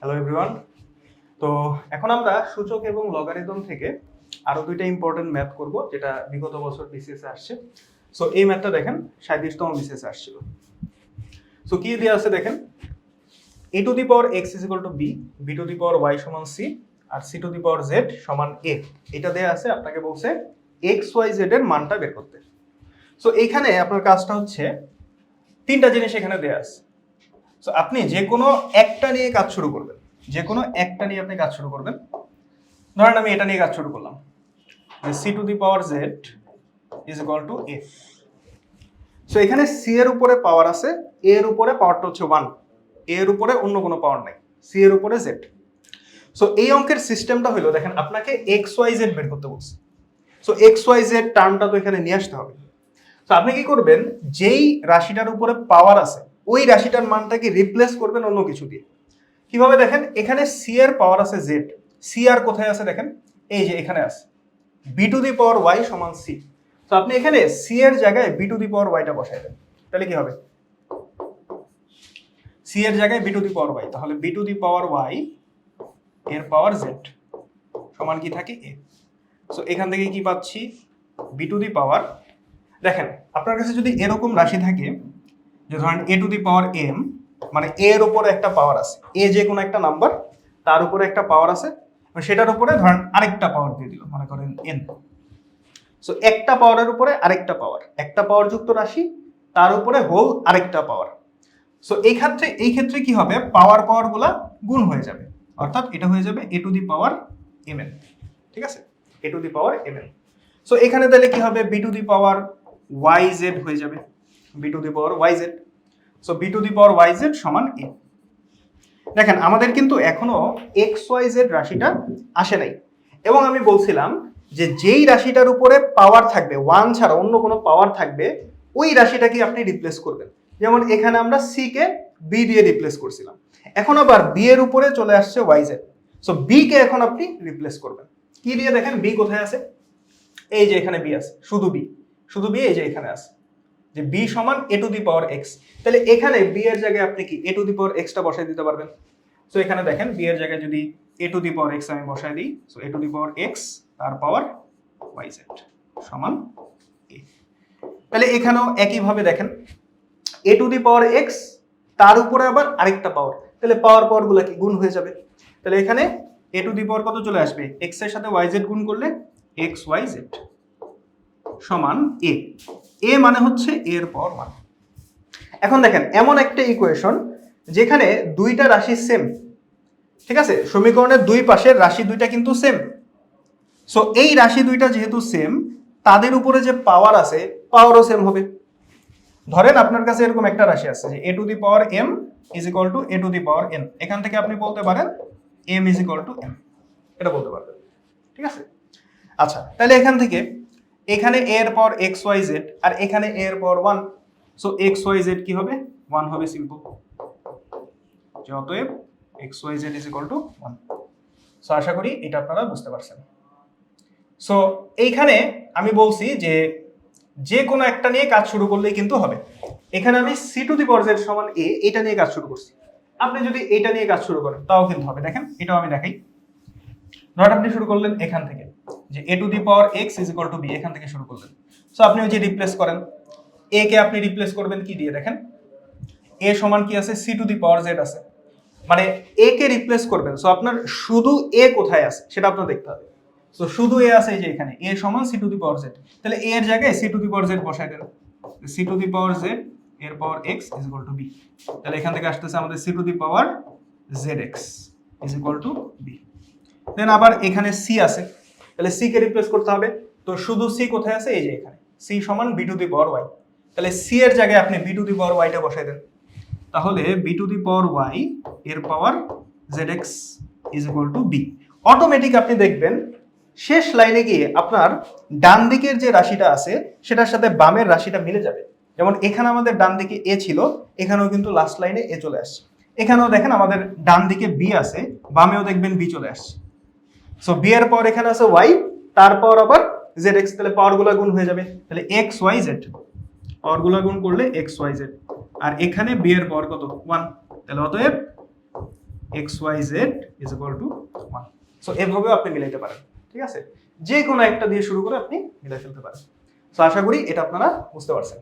Hello everyone তো এখন আমরা সূচক এবং লগারিদম থেকে আরও দুইটা ইম্পর্টেন্ট ম্যাথ করব, যেটা বিগত বছর বিসিএস আসছে। সো এই ম্যাথটা দেখেন সাঁত্রিশতম বিসিএস আসছিল। সো কি দেওয়া আছে দেখেন? A to the power X is equal to B B to the power Y সমান C R C to the power Z সমান এ এটা দেওয়া আছে, আপনাকে বলছে এক্স ওয়াই জেড এর মানটা বের করতে। সো এইখানে আপনার কাজটা হচ্ছে তিনটা জিনিস এখানে দেওয়া আছে। সো আপনি যে কোনো একটা নিয়ে কাজ শুরু করবেন। যে কোনো একটা নিয়ে আপনি কাজ শুরু করবেন। ধরেন আমি এটা নিয়ে কাজ শুরু করলাম। C to the power Z is equal to A so এখানে সি এর উপরে পাওয়ার আছে এ এর উপরে পাওয়ারটা হচ্ছে ওয়ান এ এর উপরে অন্য কোনো পাওয়ার নাই। সি এর উপরে জেড সো এই অঙ্কের সিস্টেমটা হলো দেখেন, আপনাকে এক্স ওয়াই জেড বের করতে বলছে। সো এক্স ওয়াই জেড টার্মটা তো এখানে নিয়ে আসতে হবে। তো আপনি কি করবেন? যেই রাশিটার উপরে পাওয়ার আছে ওই রাশিটার মানটাকে রিপ্লেস করবেন অন্য কিছু দিয়ে? কীভাবে দেখেন? এখানে সি এর পাওয়ার আছে জেড সি আর কোথায় আছে দেখেন? এই যে এখানে আছে। B to the power Y সমান সি তো আপনি এখানে সি এর জায়গায় বি টু দি পাওয়ার ওয়াইটা বসাই দেন। তাহলে কি হবে? সি এর জায়গায় B to the power Y তাহলে B to the power Y এর পাওয়ার জেড সমান কি থাকে? এ সো এখান থেকে কি পাচ্ছি? বি টু দি পাওয়ার দেখেন, আপনার কাছে যদি এরকম রাশি থাকে যে ধরেন এ টু দি পাওয়ার এম মানে এর উপরে একটা পাওয়ার আছে। এ যে কোনো একটা নাম্বার তার উপরে একটা পাওয়ার আছে। সেটার উপরে ধরেন আরেকটা পাওয়ার দিয়ে দিল, মনে করেন এন সো একটা পাওয়ারের উপরে আরেকটা পাওয়ার একটা পাওয়ার যুক্ত রাশি, তার উপরে হোল আরেকটা পাওয়ার সো এই ক্ষেত্রে এই ক্ষেত্রে কি হবে? পাওয়ার পাওয়ারগুলা গুণ হয়ে যাবে। অর্থাৎ এটা হয়ে যাবে A to the power M N ঠিক আছে? A to the power M N so এখানে তাহলে কি হবে? B to the power Y Z হয়ে যাবে। B to the power Y Z so B to the power Y Z সমান A দেখেন, আমাদের কিন্তু এখনও এক্স ওয়াই জেড রাশিটা আসে নাই। এবং আমি বলছিলাম যে যেই রাশিটার উপরে পাওয়ার থাকবে ওয়ান ছাড়া অন্য কোনো পাওয়ার থাকবে, ওই রাশিটাকে আপনি রিপ্লেস করবেন। যেমন এখানে আমরা সি কে বি দিয়ে রিপ্লেস করছিলাম। এখন আবার বি এর উপরে চলে আসছে ওয়াই জেড সো বি কে এখন আপনি রিপ্লেস করবেন। কি দিয়ে দেখেন? বি কোথায় আছে? এই যে এখানে বি আছে। শুধু বি শুধু বি এই যে এখানে আছে। যে বি সমান এ টু দি পাওয়ার এক্স তাহলে এখানে বি এর জায়গায় আপনি কি এ টু দি পাওয়ার এক্সটা বসাই দিতে পারবেন? সো এখানে দেখেন বি এর জায়গায় যদি এ টু দি পাওয়ার এক্স আমি বসাই দিই so A to the power X তার পাওয়ার ওয়াই জেড সমান এ তাহলে এখানেও একইভাবে দেখেন A to the power X তার উপরে আবার আরেকটা পাওয়ার তাহলে পাওয়ার পাওয়ারগুলা কি? গুণ হয়ে যাবে। তাহলে এখানে এ টু দি পাওয়ার কত চলে আসবে? এক্সের সাথে ওয়াই জেড গুণ করলে এক্স ওয়াই জেড সমান এ এ মানে হচ্ছে এর পাওয়ার ওয়ান এখন দেখেন, এমন একটা ইকুয়েশন যেখানে দুইটা রাশি সেম ঠিক আছে? সমীকরণের দুই পাশের রাশি দুইটা কিন্তু সেম সো এই রাশি দুইটা যেহেতু সেম তাদের উপরে যে পাওয়ার আছে পাওয়ারও সেম হবে। ধরেন আপনার কাছে এরকম একটা রাশি আছে যে A to the power M is equal to A to the power N এখান থেকে আপনি বলতে পারেন M is equal to M এটা বলতে পারবেন। ঠিক আছে? আচ্ছা তাহলে এখান থেকে এখানে এর পর এক্স ওয়াই জেড আর এখানে এর পর one so X Y Z কি হবে? ওয়ান হবে সিম্পল অতএব X Y Z is equal to one so আশা করি এটা আপনারা বুঝতে পারছেন। সো এইখানে আমি বলছি যে যে কোনো একটা নিয়ে কাজ শুরু করলেই কিন্তু হবে। এখানে আমি সি টু দি জেড সমান এ এটা নিয়ে কাজ শুরু করছি। আপনি যদি এটা নিয়ে কাজ শুরু করেন, তাও কিন্তু হবে। দেখেন, এটাও আমি দেখাই। ধরেন আপনি শুরু করলেন এখান থেকে। যে A to the power X is equal to B এখান থেকে শুরু করলেন সো আপনি ওই যে রিপ্লেস করেন। এ কে আপনি রিপ্লেস করবেন কি দিয়ে দেখেন? এ সমান কি আছে? C to the power Z আছে। মানে এ কে রিপ্লেস করবেন। সো আপনার শুধু এ কোথায় আছে? সেটা আপনার দেখতে হবে। সো শুধু এ আছে এই যে এখানে। এ সমান C to the power Z তাহলে এ এর জায়গায় C to the power Z বসাই দেন। C to the power Z এর power X is equal to B তাহলে এখান থেকে আসতেছে আমাদের C to the power Z X is equal to B then আবার এখানে সি আছে। তাহলে সি কে রিপ্লেস করতে হবে। তো শুধু সি কোথায় আছে? এই যে এখানে। সি সমান B to the power Y তাহলে সি এর জায়গায় আপনি বি টু দি পাওয়ার ওয়াইটা বসাই দেন। তাহলে B to the power Y এর power Z X is equal to B automatic আপনি দেখবেন, শেষ লাইনে গিয়ে আপনার ডান দিকের যে রাশিটা আছে, সেটার সাথে বামের রাশিটা মিলে যাবে। যেমন এখানে আমাদের ডান দিকে এ ছিল, এখানেও কিন্তু লাস্ট লাইনে এ চলে আসছে। এখানেও দেখেন আমাদের ডান দিকে বি আছে, বামেও দেখবেন বি চলে আসছে। সো বি এর পর এখানে আছে ওয়াই তারপর আবার জেড এক্স তাহলে পাওয়ারগুলা গুণ হয়ে যাবে। তাহলে এক্স ওয়াই জেড পাওয়ারগুলা গুণ করলে এক্স ওয়াই জেড আর এখানে বি এর পাওয়ার কত? ওয়ান তাহলে অতএব X Y Z is equal to one so এভাবেও আপনি মিলাইতে পারেন, ঠিক আছে? যে কোনো একটা দিয়ে শুরু করে আপনি মিলাই ফেলতে পারেন। সো আশা করি এটা আপনারা বুঝতে পারছেন।